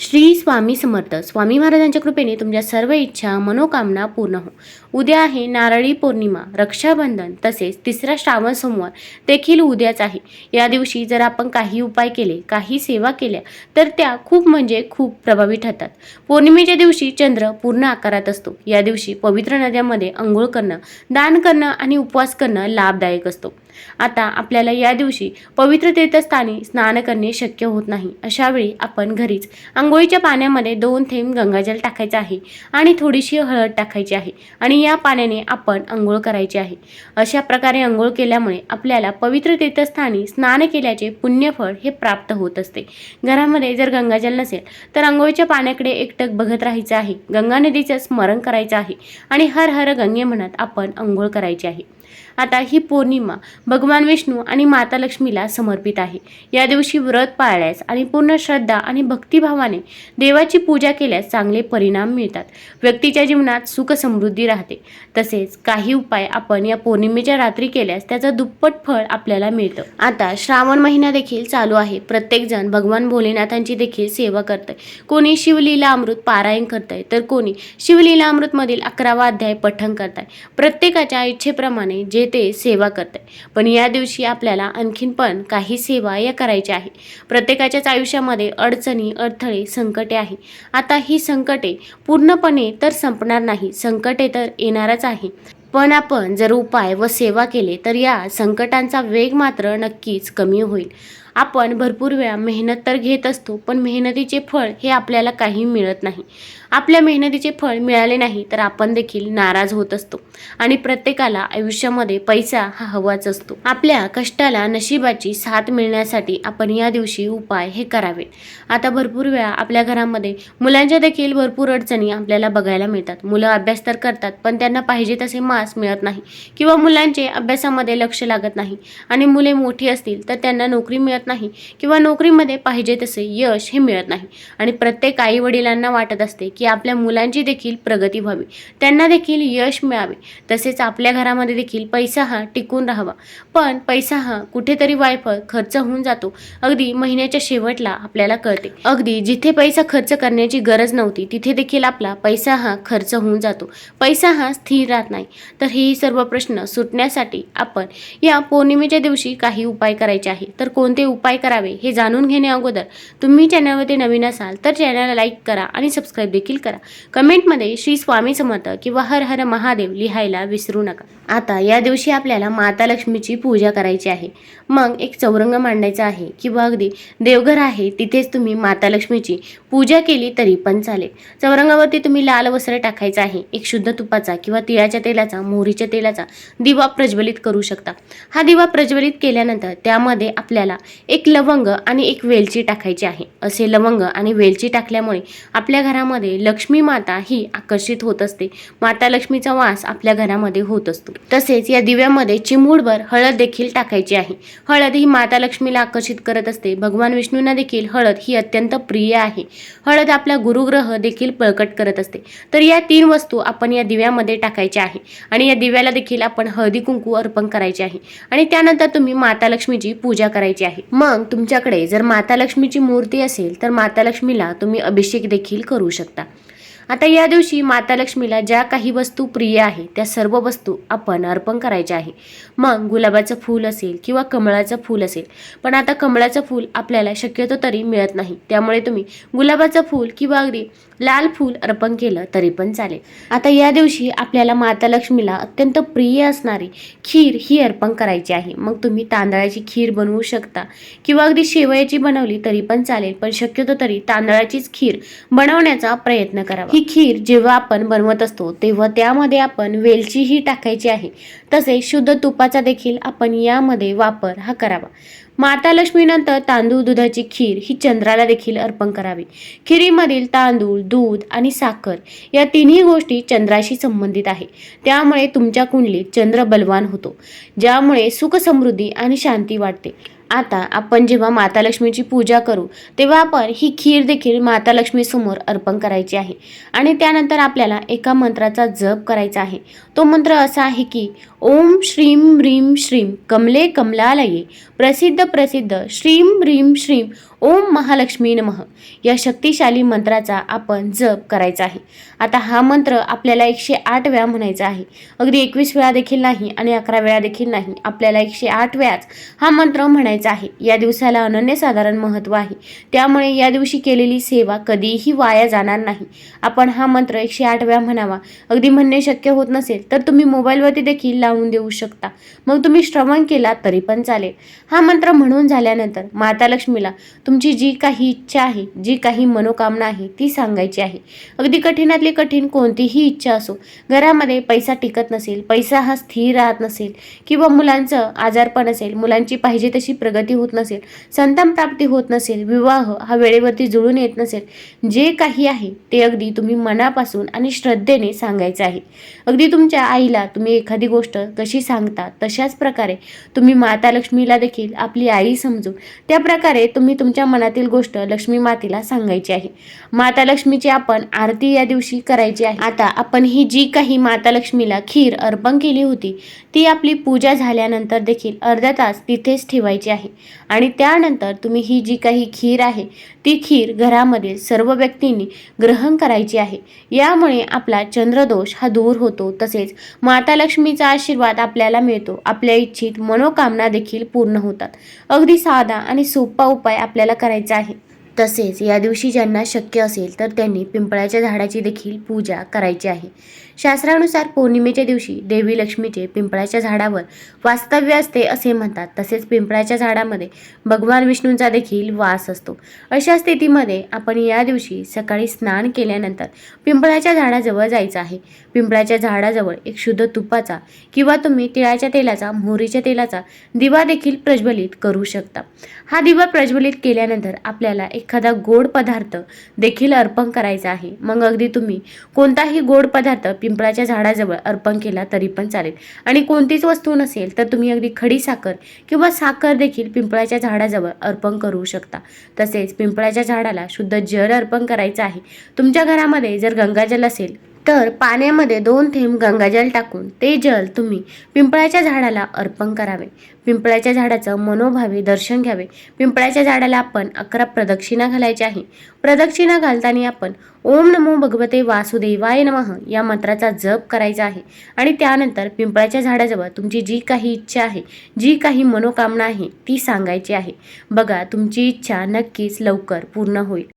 श्री स्वामी समर्थ. स्वामी महाराजांच्या कृपेने तुमच्या सर्व इच्छा मनोकामना पूर्ण हो. उद्या आहे नारळी पौर्णिमा रक्षाबंधन तसेच तिसरा श्रावण सोमवार देखील उद्याच आहे. या दिवशी जर आपण काही उपाय केले काही सेवा केल्या तर त्या खूप म्हणजे खूप प्रभावी ठरतात. पौर्णिमेच्या दिवशी चंद्र पूर्ण आकारात असतो. या दिवशी पवित्र नद्यांमध्ये आंघोळ करणं दान करणं आणि उपवास करणं लाभदायक असतो. आता आपल्याला या दिवशी पवित्र तीर्थस्थानी स्नान करणे शक्य होत नाही. अशावेळी आपण घरीच आंघोळीच्या पाण्यामध्ये दोन थेंब गंगाजल टाकायचं आहे आणि थोडीशी हळद टाकायची आहे आणि या पाण्याने आपण आंघोळ करायची आहे. अशा प्रकारे आंघोळ केल्यामुळे आपल्याला पवित्र तीर्थस्थानी स्नान केल्याचे पुण्यफळ हे प्राप्त होत असते. घरामध्ये जर गंगाजल नसेल तर आंघोळीच्या पाण्याकडे एकटक बघत राहायचं आहे. गंगा नदीचं स्मरण करायचं आहे आणि हर हर गंगे म्हणत आपण आंघोळ करायची आहे. आता ही पौर्णिमा भगवान विष्णू आणि माता लक्ष्मीला समर्पित आहे. या दिवशी व्रत पाळल्यास आणि पूर्ण श्रद्धा आणि भक्तिभावाने देवाची पूजा केल्यास चांगले परिणाम मिळतात. व्यक्तीच्या जीवनात सुख समृद्धी राहते. तसेच काही उपाय आपण या पौर्णिमेच्या रात्री केल्यास त्याचं दुप्पट फळ आपल्याला मिळतं. आता श्रावण महिना देखील चालू आहे. प्रत्येकजण भगवान भोलेनाथांची देखील सेवा करतंय. कोणी शिवलीला अमृत पारायण करतंय तर कोणी शिवलीला अमृतमधील अकरावा अध्याय पठण करताय. प्रत्येकाच्या इच्छेप्रमाणे जे ते सेवा करत आहे पण या दिवशी आपल्याला आणखीन पण काही सेवा या करायच्या आहे प्रत्येकाच्याच आयुष्यामध्ये अडचणी अडथळे संकटे आहे आता ही संकटे पूर्णपणे तर संपणार नाही. संकटे तर येणारच आहे पण आपण जर उपाय व सेवा केले तर या संकटांचा वेग मात्र नक्कीच कमी होईल. आपण भरपूर वेळा मेहनत तर घेत असतो पण मेहनतीचे फळ हे आपल्याला काही मिळत नाही. आपल्या मेहनतीचे फळ मिळाले नाही तर आपण देखील नाराज होत असतो आणि प्रत्येकाला आयुष्यामध्ये पैसा हा हवाच असतो. आपल्या कष्टाला नशिबाची साथ मिळण्यासाठी आपण या दिवशी उपाय हे करावे. आता भरपूर वेळा आपल्या घरामध्ये मुलांच्या देखील भरपूर अडचणी आपल्याला बघायला मिळतात. मुलं अभ्यास तर करतात पण त्यांना पाहिजे तसे मार्क्स मिळत नाही किंवा मुलांचे अभ्यासामध्ये लक्ष लागत नाही आणि मुले मोठी असतील तर त्यांना नोकरी मिळत नाही किंवा नोकरीमध्ये पाहिजे तसे यश हे मिळत नाही. आणि प्रत्येक आई वडिलांना वाटत असते की आपल्या मुलांची देखील प्रगती व्हावी. त्यांना देखील यश मिळावे. तसेच आपल्या घरामध्ये देखील पैसा हा टिकून राहावा. पण पैसा हा कुठेतरी वायफळ खर्च होऊन जातो. अगदी महिन्याच्या शेवटला आपल्याला कळते. अगदी जिथे पैसा खर्च करण्याची गरज नव्हती तिथे देखील आपला पैसा हा खर्च होऊन जातो. पैसा हा स्थिर राहत नाही. तर हे सर्व प्रश्न सुटण्यासाठी आपण या पौर्णिमेच्या दिवशी काही उपाय करायचे आहे. तर कोणते उपाय उपाय करावे हे जाणून घेणे अगोदर तुम्ही चॅनलवरती नवीन असाल तर चॅनलला लाईक करा आणि सबस्क्राईब देखील करा. कमेंटमध्ये श्री स्वामी समर्थ किंवा हर हर महादेव लिहायला विसरू नका. आता या दिवशी आपल्याला माता लक्ष्मीची पूजा करायची आहे. मग एक चौरंग मांडायचा आहे किंवा अगदी देवघर आहे तिथेच तुम्ही माता लक्ष्मीची पूजा केली तरी पण चालेल. चौरंगावरती तुम्ही लाल वस्त्र टाकायचं आहे. एक शुद्ध तुपाचा किंवा तिळाच्या तेलाचा मोहरीच्या तेलाचा दिवा प्रज्वलित करू शकता. हा दिवा प्रज्वलित केल्यानंतर त्यामध्ये आपल्याला एक लवंग आणि एक वेलची टाकायची आहे. असे लवंग आणि वेलची टाकल्यामुळे आपल्या घरामध्ये लक्ष्मी माता ही आकर्षित होत असते. माता लक्ष्मीचा वास आपल्या घरामध्ये होत असतो. तसेच या दिव्यामध्ये चिमूडभर हळद देखील टाकायची आहे. हळद ही माता लक्ष्मीला आकर्षित करत असते. भगवान विष्णूंना देखील हळद ही अत्यंत प्रिय आहे. हळद आपला गुरुग्रह देखील बळकट करत असते. तर या तीन वस्तू आपण या दिव्यामध्ये टाकायच्या आहे. आणि या दिव्याला देखील आपण हळदी कुंकू अर्पण करायचे आहे. आणि त्यानंतर तुम्ही माता लक्ष्मीची पूजा करायची आहे. मग तुमच्याकडे जर माता लक्ष्मीची मूर्ती असेल तर माता लक्ष्मीला तुम्ही अभिषेक देखील करू शकता. आता या दिवशी माता लक्ष्मीला ज्या काही वस्तू प्रिय आहे त्या सर्व वस्तू आपण अर्पण करायच्या आहे. मग गुलाबाचं फूल असेल किंवा कमळाचं फूल असेल पण आता कमळाचं फूल आपल्याला शक्यतो तरी मिळत नाही. त्यामुळे तुम्ही गुलाबाचं फूल किंवा अगदी लाल फूल अर्पण केलं तरी पण चालेल. आता या दिवशी आपल्याला माता लक्ष्मीला अत्यंत प्रिय असणारी खीर ही अर्पण करायची आहे. मग तुम्ही तांदळाची खीर बनवू शकता किंवा अगदी शेवयाची बनवली तरी पण चालेल पण शक्यतो तरी तांदळाचीच खीर बनवण्याचा प्रयत्न करावा. ही खीर जेव्हा आपण बनवत असतो तेव्हा त्यामध्ये आपण वेलचीही टाकायची आहे. तसेच शुद्ध तुपाचा देखील आपण यामध्ये वापर हा करावा. माता लक्ष्मीनंतर तांदूळ दुधाची खीर ही चंद्राला देखील अर्पण करावी. खिरीमधील तांदूळ दूध आणि साखर या तिन्ही गोष्टी चंद्राशी संबंधित आहे. त्यामुळे तुमच्या कुंडलीत चंद्र बलवान होतो. ज्यामुळे सुख समृद्धी आणि शांती वाटते. आता आपण जेव्हा माता लक्ष्मीची पूजा करू तेव्हा आपण ही खीर देखील माता लक्ष्मीसमोर अर्पण करायची आहे. आणि त्यानंतर आपल्याला एका मंत्राचा जप करायचा आहे. तो मंत्र असा आहे की ओम श्रीम ह्रीम श्रीम कमले कमलालये प्रसिद्ध प्रसिद्ध श्रीम ह्रीम श्रीम ओम महालक्ष्मी नमः. या शक्तिशाली मंत्राचा आपण जप करायचा आहे. आता हा मंत्र आपल्याला एकशे आठ वेळा म्हणायचा आहे. अगदी एकवीस वेळा देखील नाही आणि अकरा वेळा देखील नाही आपल्याला एकशे आठ वेळाच हा मंत्र म्हणायचा आहे. या दिवसाला अनन्यसाधारण महत्त्व आहे. त्यामुळे या दिवशी केलेली सेवा कधीही वाया जाणार नाही. आपण हा मंत्र एकशे आठ वेळा म्हणावा. अगदी म्हणणे शक्य होत नसेल तर तुम्ही मोबाईलवरती देखील लावून देऊ शकता. मग तुम्ही श्रवण केला तरी पण चालेल. हा मंत्र म्हणून झाल्यानंतर माता लक्ष्मीला तुमची जी काही इच्छा आहे जी काही मनोकामना आहे ती सांगायची आहे. अगदी कठीणातली कठीण कोणतीही इच्छा असो घरामध्ये पैसा टिकत नसेल पैसा हा स्थिर राहत नसेल किंवा मुलांचं आजारपण असेल मुलांची पाहिजे तशी प्रगती होत नसेल संतान प्राप्ती होत नसेल विवाह हा वेळेवरती जुळून येत नसेल जे काही आहे ते अगदी तुम्ही मनापासून आणि श्रद्धेने सांगायचं आहे. अगदी तुमच्या आईला तुम्ही एखादी गोष्ट कशी सांगता तशाच प्रकारे तुम्ही माता लक्ष्मीला देखील आपली आई समजून त्या प्रकारे तुम्ही तुमच्या मनातील गोष्ट लक्ष्मी मातेला सांगायची आहे. माता लक्ष्मीची आपण आरती या दिवशी करायची आहे. आता आपण ही जी काही माता लक्ष्मीला खीर अर्पण केली होती ती आपली पूजा झाल्यानंतर देखील अर्धा तास तिथेच ठेवायची आहे. आणि त्यानंतर तुम्ही ही जी काही खीर आहे ती खीर घरामधील सर्व व्यक्तींनी ग्रहण करायची आहे. यामुळे आपला चंद्रदोष हा दूर होतो. तसेच माता लक्ष्मीचा आशीर्वाद आपल्याला मिळतो. आपल्या इच्छित मनोकामना देखील पूर्ण होतात. अगदी साधा आणि सोपा उपाय आपल्याला करायचा आहे. तसेच या दिवशी ज्यांना शक्य असेल तर त्यांनी पिंपळाच्या झाडाची देखील पूजा करायची आहे. शास्त्रानुसार पौर्णिमेच्या दिवशी देवी लक्ष्मीचे पिंपळाच्या झाडावर वास्तव्य असते असे म्हणतात. तसेच पिंपळाच्या झाडामध्ये भगवान विष्णूंचा देखील वास असतो. अशा स्थितीमध्ये आपण या दिवशी सकाळी स्नान केल्यानंतर पिंपळाच्या झाडाजवळ जायचं आहे. पिंपळाच्या झाडाजवळ एक शुद्ध तुपाचा किंवा तुम्ही तिळाच्या तेलाचा मोहरीच्या तेलाचा दिवा देखील प्रज्वलित करू शकता. हा दिवा प्रज्वलित केल्यानंतर आपल्याला एक एखादा गोड पदार्थ देखील अर्पण करायचा आहे. मग अगदी तुम्ही कोणताही गोड पदार्थ पिंपळाच्या झाडाजवळ अर्पण केला तरी पण चालेल. आणि कोणतीच वस्तू नसेल तर तुम्ही अगदी खडी साखर किंवा साखर देखील पिंपळाच्या झाडाजवळ अर्पण करू शकता. तसेच पिंपळाच्या झाडाला शुद्ध जल अर्पण करायचं आहे. तुमच्या घरामध्ये जर गंगाजल असेल तर पाण्यामध्ये दोन थेंब गंगाजल टाकून ते जल तुम्ही पिंपळाच्या झाडाला अर्पण करावे. पिंपळाच्या झाडाचं मनोभावे दर्शन घ्यावे. पिंपळाच्या झाडाला आपण अकरा प्रदक्षिणा घालायच्या आहे. प्रदक्षिणा घालताना आपण ओम नमो भगवते वासुदेवाय नमः या मंत्राचा जप करायचा आहे. आणि त्यानंतर पिंपळाच्या झाडाजवळ तुमची जी काही इच्छा आहे जी काही मनोकामना आहे ती सांगायची आहे. बघा तुमची इच्छा नक्कीच लवकर पूर्ण होईल.